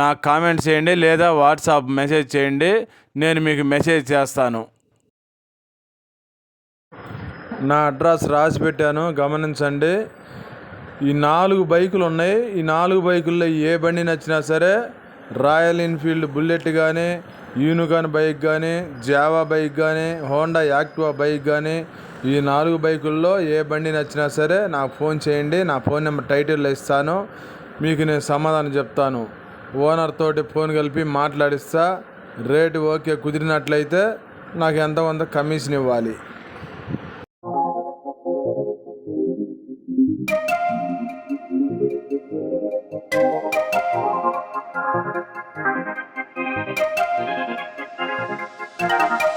నాకు కామెంట్ చేయండి లేదా వాట్సాప్ మెసేజ్ చేయండి. నేను మీకు మెసేజ్ చేస్తాను. నా అడ్రస్ రాసి పెట్టాను. గమనించండి. ఈ నాలుగు బైకులు ఉన్నాయి. ఈ నాలుగు బైకుల్లో ఏ బండి నచ్చినా సరే రాయల్ ఎన్ఫీల్డ్ బుల్లెట్ కానీ యూనికాన్ బైక్ కానీ జావా బైక్ కానీ హోండా యాక్టివా బైక్ కానీ ఈ నాలుగు బైకుల్లో ఏ బండి నచ్చినా సరే నాకు ఫోన్ చేయండి. నా ఫోన్ నెంబర్ టైటిల్లో ఇస్తాను. మీకు నేను సమాధానం చెప్తాను. ఓనర్ తోటి ఫోన్ కలిపి మాట్లాడిస్తా రేటు ఓకే కుదిరినట్లయితే నాకు ఎంత కొంత కమిషన్ ఇవ్వాలి. I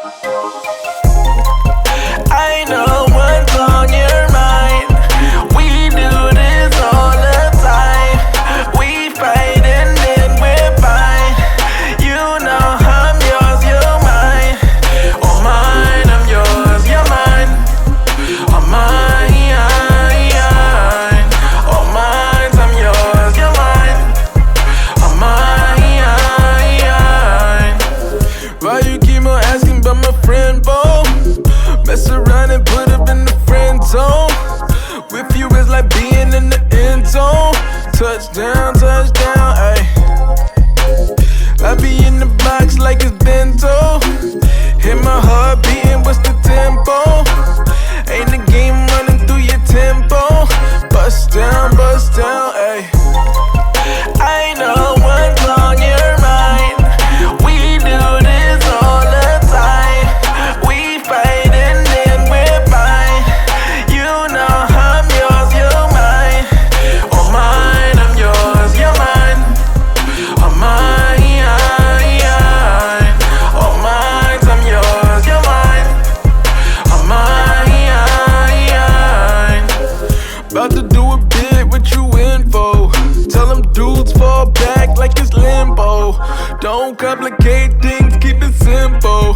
About to do a bit, what you in for? Tell them dudes fall back like it's limbo. Don't complicate things, keep it simple.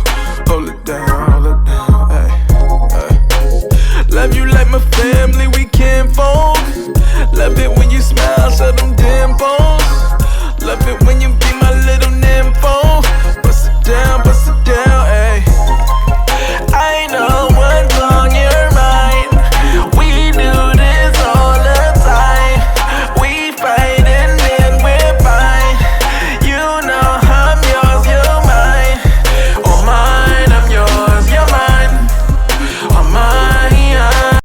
Hold it down,